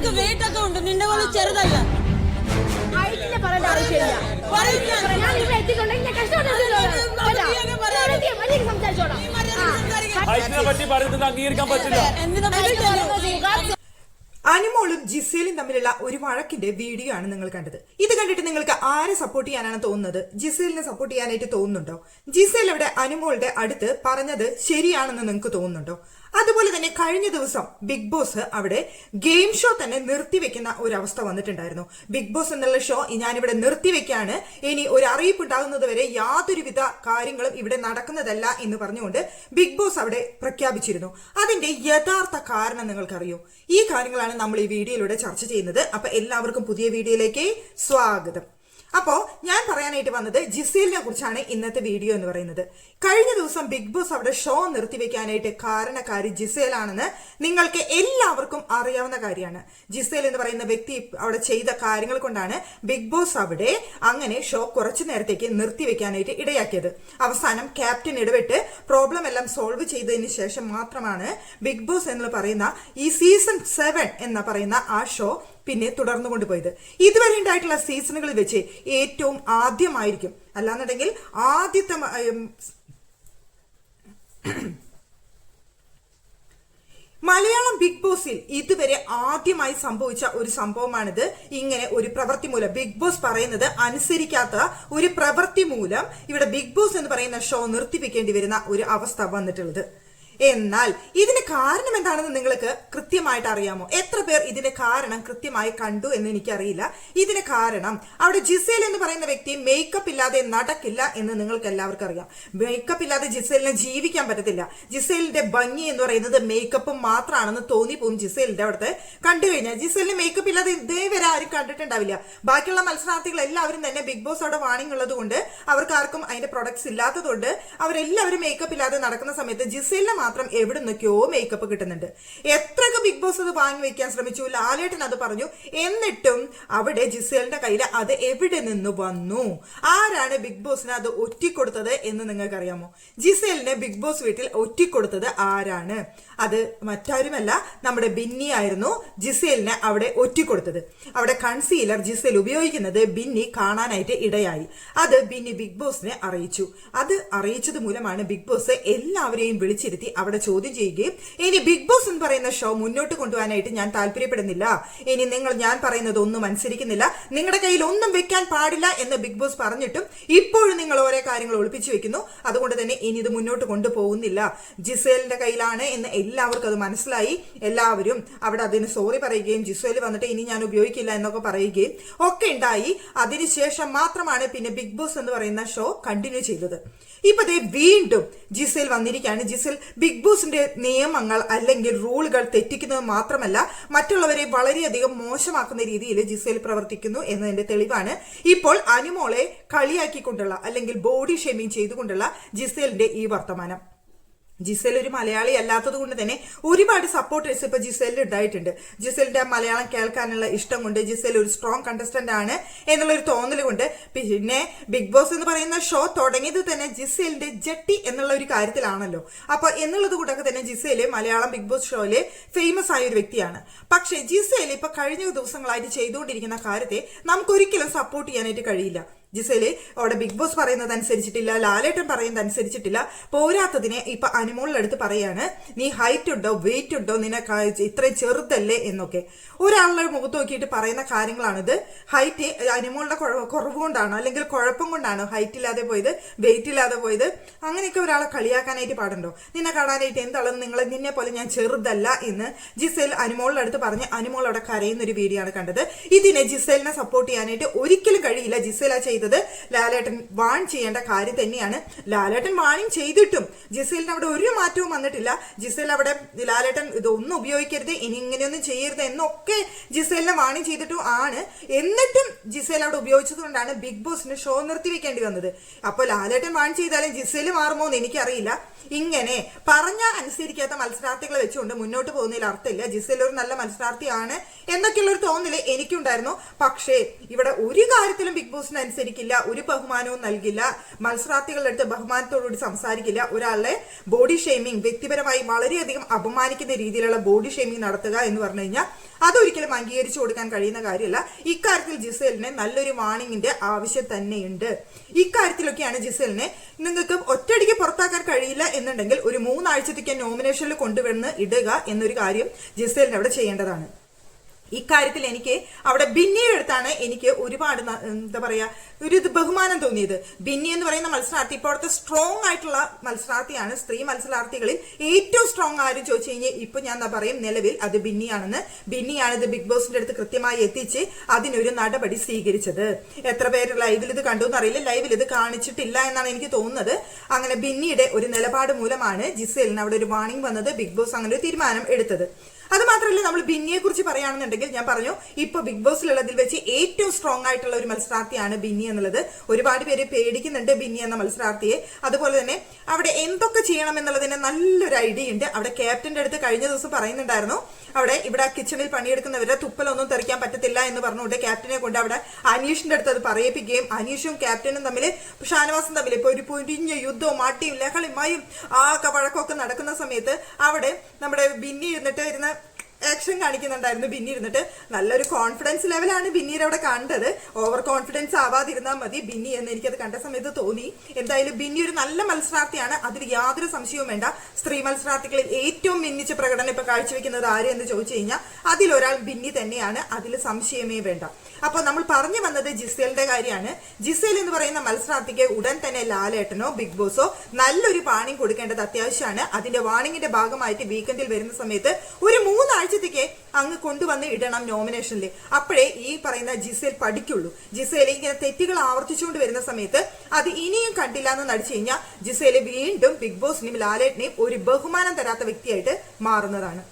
അവർക്ക് വെയിറ്റ് ഒക്കെ ഉണ്ട്. നിന്റെ പോലെ ചെറുതല്ല. അനുമോളും ജിസേലും തമ്മിലുള്ള ഒരു വഴക്കിന്റെ വീഡിയോ ആണ് നിങ്ങൾ കണ്ടത്. ഇത് കണ്ടിട്ട് നിങ്ങൾക്ക് ആരെ സപ്പോർട്ട് ചെയ്യാനാണ് തോന്നുന്നത്? ജിസേലിനെ സപ്പോർട്ട് ചെയ്യാനായിട്ട് തോന്നുന്നുണ്ടോ? ജിസേൽ അവിടെ അനുമോളുടെ അടുത്ത് പറഞ്ഞത് ശരിയാണെന്ന് നിങ്ങൾക്ക് തോന്നുന്നുണ്ടോ? അതുപോലെ തന്നെ കഴിഞ്ഞ ദിവസം ബിഗ് ബോസ് അവിടെ ഗെയിം ഷോ തന്നെ നിർത്തിവെക്കുന്ന ഒരു അവസ്ഥ വന്നിട്ടുണ്ടായിരുന്നു. ബിഗ് ബോസ് എന്നുള്ള ഷോ ഞാനിവിടെ നിർത്തിവെക്കാണ് ഇനി ഒരു അറിയിപ്പ് ഉണ്ടാകുന്നത് വരെ യാതൊരുവിധ കാര്യങ്ങളും ഇവിടെ നടക്കുന്നതല്ല എന്ന് പറഞ്ഞുകൊണ്ട് ബിഗ് ബോസ് അവിടെ പ്രഖ്യാപിച്ചിരുന്നു. അതിന്റെ യഥാർത്ഥ കാരണം നിങ്ങൾക്കറിയോ? ഈ കാര്യങ്ങളാണ് നമ്മൾ ഈ വീഡിയോയിലൂടെ ചർച്ച ചെയ്യുന്നത്. അപ്പൊ എല്ലാവർക്കും പുതിയ വീഡിയോയിലേക്ക് സ്വാഗതം. അപ്പോ ഞാൻ പറയാനായിട്ട് വന്നത് ജിസേലിനെ കുറിച്ചാണ് ഇന്നത്തെ വീഡിയോ എന്ന് പറയുന്നത്. കഴിഞ്ഞ ദിവസം ബിഗ് ബോസ് അവിടെ ഷോ നിർത്തിവെക്കാനായിട്ട് കാരണക്കാരി ജിസേലാണെന്ന് നിങ്ങൾക്ക് എല്ലാവർക്കും അറിയാവുന്ന കാര്യമാണ്. ജിസേൽ എന്ന് പറയുന്ന വ്യക്തി അവിടെ ചെയ്ത കാര്യങ്ങൾ കൊണ്ടാണ് ബിഗ് ബോസ് അവിടെ അങ്ങനെ ഷോ കുറച്ചു നേരത്തേക്ക് നിർത്തിവെക്കാനായിട്ട് ഇടയാക്കിയത്. അവസാനം ക്യാപ്റ്റൻ ഇടപെട്ട് പ്രോബ്ലം എല്ലാം സോൾവ് ചെയ്തതിന് ശേഷം മാത്രമാണ് ബിഗ് ബോസ് എന്ന് പറയുന്ന ഈ സീസൺ സെവൻ എന്ന് പറയുന്ന ആ ഷോ പിന്നെ തുടർന്നു കൊണ്ടുപോയത്. ഇതുവരെ ഉണ്ടായിട്ടുള്ള സീസണുകളിൽ വെച്ച് ഏറ്റവും ആദ്യമായിരിക്കും. അല്ലാന്നുണ്ടെങ്കിൽ ആദ്യത്തെ മലയാളം ബിഗ് ബോസിൽ ഇതുവരെ ആദ്യമായി സംഭവിച്ച ഒരു സംഭവമാണിത്. ഇങ്ങനെ ഒരു പ്രവൃത്തി മൂലം ബിഗ് ബോസ് പറയുന്നത് അനുസരിക്കാത്ത ഒരു പ്രവൃത്തി മൂലം ഇവിടെ ബിഗ് ബോസ് എന്ന് പറയുന്ന ഷോ നിർത്തിപ്പിക്കേണ്ടി വരുന്ന ഒരു അവസ്ഥ വന്നിട്ടുള്ളത്. എന്നാൽ ഇതിന് കാരണം എന്താണെന്ന് നിങ്ങൾക്ക് കൃത്യമായിട്ട് അറിയാമോ? പേർ ഇതിന്റെ കാരണം കൃത്യമായി കണ്ടു എന്ന് എനിക്കറിയില്ല. ഇതിന് കാരണം അവിടെ ജിസേൽ എന്ന് പറയുന്ന വ്യക്തി മേക്കപ്പ് ഇല്ലാതെ നടക്കില്ല എന്ന് നിങ്ങൾക്ക് എല്ലാവർക്കും അറിയാം. മേക്കപ്പ് ഇല്ലാതെ ജിസേലിനെ ജീവിക്കാൻ പറ്റത്തില്ല. ജിസേലിന്റെ ഭംഗി എന്ന് പറയുന്നത് മേക്കപ്പ് മാത്രമാണെന്ന് തോന്നിപ്പോവും ജിസേലിന്റെ അവിടുത്തെ. കണ്ടു കഴിഞ്ഞാൽ ജിസേലിന് മേക്കപ്പ് ഇല്ലാതെ ഇതേവരെ ആരും കണ്ടിട്ടുണ്ടാവില്ല. ബാക്കിയുള്ള മത്സരാർത്ഥികൾ എല്ലാവരും തന്നെ ബിഗ് ബോസ് അവിടെ വാണിംഗ് ഉള്ളത് കൊണ്ട് അവർക്ക് ആർക്കും അതിന്റെ പ്രൊഡക്ട്സ് ഇല്ലാത്തതുകൊണ്ട് അവരെല്ലാവരും മേക്കപ്പ് ഇല്ലാതെ നടക്കുന്ന സമയത്ത് ജിസേലിന് മാത്രം എവിടെ നിന്നൊക്കെയോ മേക്കപ്പ് കിട്ടുന്നുണ്ട്. എത്രയൊക്കെ ബിഗ് ബോസ് അത് വാങ്ങി വെക്കാൻ ശ്രമിച്ചു. ലാലേട്ടൻ അത് പറഞ്ഞു. എന്നിട്ടും അവിടെ ജിസേലിന്റെ കയ്യിൽ അത് എവിടെ നിന്ന് വന്നു? ആരാണ് ബിഗ് ബോസിന് അത് ഒറ്റിക്കൊടുത്തത് എന്ന് നിങ്ങൾക്ക് അറിയാമോ ജിസേലിനെ ബിഗ് ബോസ് വീട്ടിൽ ഒറ്റിക്കൊടുത്തത് ആരാണ്? അത് മറ്റാരുമല്ല നമ്മുടെ ബിന്നി ആയിരുന്നു ജിസേലിനെ അവിടെ ഒറ്റിക്കൊടുത്തത്. അവിടെ കൺസീലർ ജിസേൽ ഉപയോഗിക്കുന്നത് ബിന്നി കാണാനായിട്ട് ഇടയായി. അത് ബിന്നി ബിഗ് ബോസിനെ അറിയിച്ചു. അത് അറിയിച്ചത് മൂലമാണ് ബിഗ് ബോസ് എല്ലാവരെയും വിളിച്ചിരുത്തി അവിടെ ചോദ്യം ചെയ്യുകയും ഇനി ബിഗ് ബോസ് എന്ന് പറയുന്ന ഷോ മുന്നോട്ട് കൊണ്ടുപോകാനായിട്ട് ഞാൻ താല്പര്യപ്പെടുന്നില്ല. ഇനി നിങ്ങൾ ഞാൻ പറയുന്നത് ഒന്നും അനുസരിക്കുന്നില്ല. നിങ്ങളുടെ കയ്യിൽ ഒന്നും വെക്കാൻ പാടില്ല എന്ന് ബിഗ് ബോസ് പറഞ്ഞിട്ടും ഇപ്പോഴും നിങ്ങൾ ഓരോ കാര്യങ്ങൾ ഒളിപ്പിച്ചു വെക്കുന്നു. അതുകൊണ്ട് തന്നെ ഇനി ഇത് മുന്നോട്ട് കൊണ്ടുപോകുന്നില്ല. ജിസേലിന്റെ കയ്യിലാണ് എന്ന് എല്ലാവർക്കും അത് മനസ്സിലായി. എല്ലാവരും അവിടെ അതിന് സോറി പറയുകയും ജിസേൽ വന്നിട്ട് ഇനി ഞാൻ ഉപയോഗിക്കില്ല എന്നൊക്കെ പറയുകയും ഒക്കെ ഉണ്ടായി. അതിനുശേഷം മാത്രമാണ് പിന്നെ ബിഗ് ബോസ് എന്ന് പറയുന്ന ഷോ കണ്ടിന്യൂ ചെയ്തത്. ഇപ്പൊ ദേ വീണ്ടും ജിസേൽ വന്നിരിക്കുകയാണ്. ജിസേൽ ബിഗ് ബോസിന്റെ നിയമങ്ങൾ അല്ലെങ്കിൽ റൂളുകൾ തെറ്റിക്കുന്നത് മാത്രമല്ല മറ്റുള്ളവരെ വളരെയധികം മോശമാക്കുന്ന രീതിയിൽ ജിസേൽ പ്രവർത്തിക്കുന്നു എന്നതിന്റെ തെളിവാണ്. ഇപ്പോൾ അനുമോളെ കളിയാക്കിക്കൊണ്ടുള്ള അല്ലെങ്കിൽ ബോഡി ഷെയ്മിങ് ചെയ്തുകൊണ്ടുള്ള ജിസേലിന്റെ ഈ വർത്തമാനം. ജിസേൽ ഒരു മലയാളി അല്ലാത്തത് കൊണ്ട് തന്നെ ഒരുപാട് സപ്പോർട്ടേഴ്സ് ഇപ്പൊ ജിസേലിൽ ഉണ്ടായിട്ടുണ്ട്. ജിസേലിന്റെ മലയാളം കേൾക്കാനുള്ള ഇഷ്ടം കൊണ്ട് ജിസേൽ ഒരു സ്ട്രോങ് കണ്ടസ്റ്റന്റ് ആണ് എന്നുള്ള ഒരു തോന്നൽ കൊണ്ട് പിന്നെ ബിഗ് ബോസ് എന്ന് പറയുന്ന ഷോ തുടങ്ങിയത് തന്നെ ജിസേലിന്റെ ജട്ടി എന്നുള്ള ഒരു കാര്യത്തിലാണല്ലോ. അപ്പൊ എന്നുള്ളത് കൂടൊക്കെ തന്നെ ജിസേൽ മലയാളം ബിഗ് ബോസ് ഷോയിൽ ഫേമസ് ആയ ഒരു വ്യക്തിയാണ്. പക്ഷേ ജിസേൽ ഇപ്പൊ കഴിഞ്ഞ ദിവസങ്ങളായിട്ട് ചെയ്തുകൊണ്ടിരിക്കുന്ന കാര്യത്തെ നമുക്കൊരിക്കലും സപ്പോർട്ട് ചെയ്യാനായിട്ട് കഴിയില്ല. ജിസേൽ അവിടെ ബിഗ് ബോസ് പറയുന്നത് അനുസരിച്ചിട്ടില്ല ലാലേട്ടൻ പറയുന്നത് അനുസരിച്ചിട്ടില്ല പോരാത്തതിനെ ഇപ്പൊ അനുമോളിലെടുത്ത് പറയാണ് നീ ഹൈറ്റ് ഉണ്ടോ വെയിറ്റ് ഉണ്ടോ നിനക്ക് ഇത്രയും ചെറുതല്ലേ? എന്നൊക്കെ. ഒരാളുടെ മുഖത്ത് നോക്കിയിട്ട് പറയുന്ന കാര്യങ്ങളാണിത്. ഹൈറ്റ് അനുമോളുടെ കുറവ് കൊണ്ടാണ് അല്ലെങ്കിൽ കുഴപ്പം കൊണ്ടാണ് ഹൈറ്റ് ഇല്ലാതെ പോയത് വെയിറ്റ് ഇല്ലാതെ പോയത്? അങ്ങനെയൊക്കെ ഒരാളെ കളിയാക്കാനായിട്ട് പാടുണ്ടോ? നിന്നെ കാണാനായിട്ട് എന്താണ് നിങ്ങൾ നിന്നെ പോലെ ഞാൻ ചെറുതല്ല എന്ന് ജിസേൽ അനുമോളിലെടുത്ത് പറഞ്ഞ് അനുമോൾ അവിടെ കരയുന്ന ഒരു വീഡിയോ ആണ് കണ്ടത്. ഇതിനെ ജിസേലിനെ സപ്പോർട്ട് ചെയ്യാനായിട്ട് ഒരിക്കലും കഴിയില്ല. ജിസേല ചെയ്തത്. ലാലേട്ടൻ വാൺ ചെയ്യേണ്ട കാര്യം തന്നെയാണ്. ലാലേട്ടൻ വാണിംഗ് ചെയ്തിട്ടും ജിസേലിന് അവിടെ ഒരു മാറ്റവും വന്നിട്ടില്ല. ജിസേൽ അവിടെ ലാലേട്ടൻ ഇതൊന്നും ഉപയോഗിക്കരുത് ഇനി ഇങ്ങനെയൊന്നും ചെയ്യരുത് എന്നൊക്കെ ജിസേലിനെ വാണിംഗ് ചെയ്തിട്ടും ആണ്. എന്നിട്ടും ജിസേൽ അവിടെ ഉപയോഗിച്ചതുകൊണ്ടാണ് ബിഗ് ബോസിന് ഷോ നിർത്തിവെക്കേണ്ടി വന്നത്. അപ്പോൾ ലാലേട്ടൻ വാൺ ചെയ്താലും ജിസേൽ മാറുമോ എന്ന് എനിക്കറിയില്ല. ഇങ്ങനെ പറഞ്ഞ അനുസരിക്കാത്ത മത്സരാർത്ഥികളെ വെച്ചുകൊണ്ട് മുന്നോട്ട് പോകുന്നതിൽ അർത്ഥമില്ല. ജിസേൽ ഒരു നല്ല മത്സരാർത്ഥിയാണ് എന്നൊക്കെയുള്ള ഒരു തോന്നൽ എനിക്കുണ്ടായിരുന്നു. പക്ഷേ ഇവിടെ ഒരു കാര്യത്തിലും ബിഗ് ബോസിന് അനുസരിക്കും അംഗീകരിക്കില്ല ഒരു ബഹുമാനവും നൽകില്ല മത്സരാർത്ഥികളുടെ അടുത്ത് ബഹുമാനത്തോടുകൂടി സംസാരിക്കില്ല ഒരാളെ ബോഡി ഷെയ്മിങ് വ്യക്തിപരമായി വളരെയധികം അപമാനിക്കുന്ന രീതിയിലുള്ള ബോഡി ഷെയ്മിങ് നടത്തുക എന്ന് പറഞ്ഞു കഴിഞ്ഞാൽ അതൊരിക്കലും അംഗീകരിച്ചു കൊടുക്കാൻ കഴിയുന്ന കാര്യമല്ല. ഇക്കാര്യത്തിൽ ജിസേലിന് നല്ലൊരു വാണിങ്ങിന്റെ ആവശ്യം തന്നെയുണ്ട്. ഇക്കാര്യത്തിലൊക്കെയാണ് ജിസേലിനെ നിങ്ങൾക്ക് ഒറ്റയടിക്ക് പുറത്താക്കാൻ കഴിയില്ല എന്നുണ്ടെങ്കിൽ ഒരു മൂന്നാഴ്ചത്തേക്ക് നോമിനേഷനിൽ കൊണ്ടുവന്ന് ഇടുക എന്നൊരു കാര്യം ജിസേലിന് അവിടെ ചെയ്യേണ്ടതാണ്. ഇക്കാര്യത്തിൽ എനിക്ക് അവിടെ ബിന്നിയുടെ അടുത്താണ് എനിക്ക് ഒരുപാട് എന്താ പറയാ ഒരു ബഹുമാനം തോന്നിയത്. ബിന്നി എന്ന് പറയുന്ന മത്സരാർത്ഥി ഇപ്പോഴത്തെ സ്ട്രോങ് ആയിട്ടുള്ള മത്സരാർത്ഥിയാണ്. സ്ത്രീ മത്സരാർത്ഥികളിൽ ഏറ്റവും സ്ട്രോങ് ആരും ചോദിച്ചു കഴിഞ്ഞാൽ ഇപ്പൊ ഞാൻ പറയും നിലവിൽ അത് ബിന്നിയാണെന്ന്. ബിന്നിയാണ് ഇത് ബിഗ് ബോസിന്റെ അടുത്ത് കൃത്യമായി എത്തിച്ച് അതിനൊരു നടപടി സ്വീകരിച്ചത്. എത്ര പേര് ലൈവിൽ ഇത് കണ്ടു എന്നറിയില്ല. ലൈവിൽ ഇത് കാണിച്ചിട്ടില്ല എന്നാണ് എനിക്ക് തോന്നുന്നത്. അങ്ങനെ ബിന്നിയുടെ ഒരു നിലപാട് മൂലമാണ് ജിസേലിന് അവിടെ ഒരു വാണിംഗ് വന്നത് ബിഗ് ബോസ് അങ്ങനെ ഒരു തീരുമാനം എടുത്തത്. അത് മാത്രമല്ല നമ്മൾ ബിന്നിയെ കുറിച്ച് പറയുകയാണെന്നുണ്ടെങ്കിൽ ഞാൻ പറഞ്ഞു ഇപ്പൊ ബിഗ് ബോസിലുള്ളതിൽ വെച്ച് ഏറ്റവും സ്ട്രോങ് ആയിട്ടുള്ള ഒരു മത്സരാർത്ഥിയാണ് ബിന്നി എന്നുള്ളത്. ഒരുപാട് പേര് പേടിക്കുന്നുണ്ട് ബിന്നി എന്ന മത്സരാർത്ഥിയെ. അതുപോലെ തന്നെ അവിടെ എന്തൊക്കെ ചെയ്യണം എന്നുള്ളതിന് നല്ലൊരു ഐഡിയ ഉണ്ട്. അവിടെ ക്യാപ്റ്റന്റെ അടുത്ത് കഴിഞ്ഞ ദിവസം പറയുന്നുണ്ടായിരുന്നു അവിടെ ഇവിടെ കിച്ചണിൽ പണിയെടുക്കുന്നവരെ തുപ്പലൊന്നും തെറിക്കാൻ പറ്റത്തില്ല എന്ന് പറഞ്ഞുകൊണ്ട് ക്യാപ്റ്റനെ കൊണ്ട് അവിടെ അനീഷിന്റെ അടുത്ത് അത് പറയിപ്പിക്കുകയും അനീഷും ക്യാപ്റ്റനും തമ്മിൽ ഷാനവാസും തമ്മിൽ ഇപ്പൊ ഒരു പൊരിഞ്ഞ യുദ്ധവും മാട്ടിയും ലഹളിമായും ആ വഴക്കമൊക്കെ നടക്കുന്ന സമയത്ത് അവിടെ നമ്മുടെ ബിന്നി ഇരുന്നിട്ട് ഇരുന്ന് ആക്ഷൻ കാണിക്കുന്നുണ്ടായിരുന്നു ബിന്നി ഇരുന്നിട്ട്. നല്ലൊരു കോൺഫിഡൻസ് ലെവലാണ് ബിന്നീർ അവിടെ കണ്ടത്. ഓവർ കോൺഫിഡൻസ് ആവാതിരുന്നാൽ മതി. ബിന്നി എന്ന് എനിക്കത് കണ്ട സമയത്ത് തോന്നി. എന്തായാലും ബിന്നി ഒരു നല്ല മത്സരാർത്ഥിയാണ്. അതിൽ യാതൊരു സംശയവും വേണ്ട. സ്ത്രീ മത്സരാർത്ഥികളിൽ ഏറ്റവും മിന്നിച്ച പ്രകടനം ഇപ്പൊ കാഴ്ചവെക്കുന്നത് ആര് എന്ന് ചോദിച്ചു കഴിഞ്ഞാൽ അതിലൊരാൾ ബിന്നി തന്നെയാണ്. അതിൽ സംശയമേ വേണ്ട. അപ്പൊ നമ്മൾ പറഞ്ഞു വന്നത് ജിസേലിന്റെ കാര്യമാണ്. ജിസേൽ എന്ന് പറയുന്ന മത്സരാർത്ഥിക്ക് ഉടൻ തന്നെ ലാലേട്ടനോ ബിഗ് ബോസോ നല്ലൊരു വാണിംഗ് കൊടുക്കേണ്ടത് അത്യാവശ്യമാണ്. അതിന്റെ വാണിംഗിന്റെ ഭാഗമായിട്ട് വീക്കെൻഡിൽ വരുന്ന സമയത്ത് ഒരു മൂന്നാഴ്ചത്തേക്ക് അങ്ങ് കൊണ്ടുവന്ന് ഇടണം നോമിനേഷനിൽ അപ്പോഴേ ഈ പറയുന്ന ജിസേൽ പഠിക്കുള്ളൂ. ജിസേൽ ഇങ്ങനെ തെറ്റുകൾ ആവർത്തിച്ചുകൊണ്ട് വരുന്ന സമയത്ത് അത് ഇനിയും കണ്ടില്ല എന്ന് നടിച്ചു കഴിഞ്ഞാൽ ജിസേൽ വീണ്ടും ബിഗ് ബോസിനെയും ലാലേട്ടിനെയും ഒരു ബഹുമാനം തരാത്ത വ്യക്തിയായിട്ട് മാറുന്നതാണ്.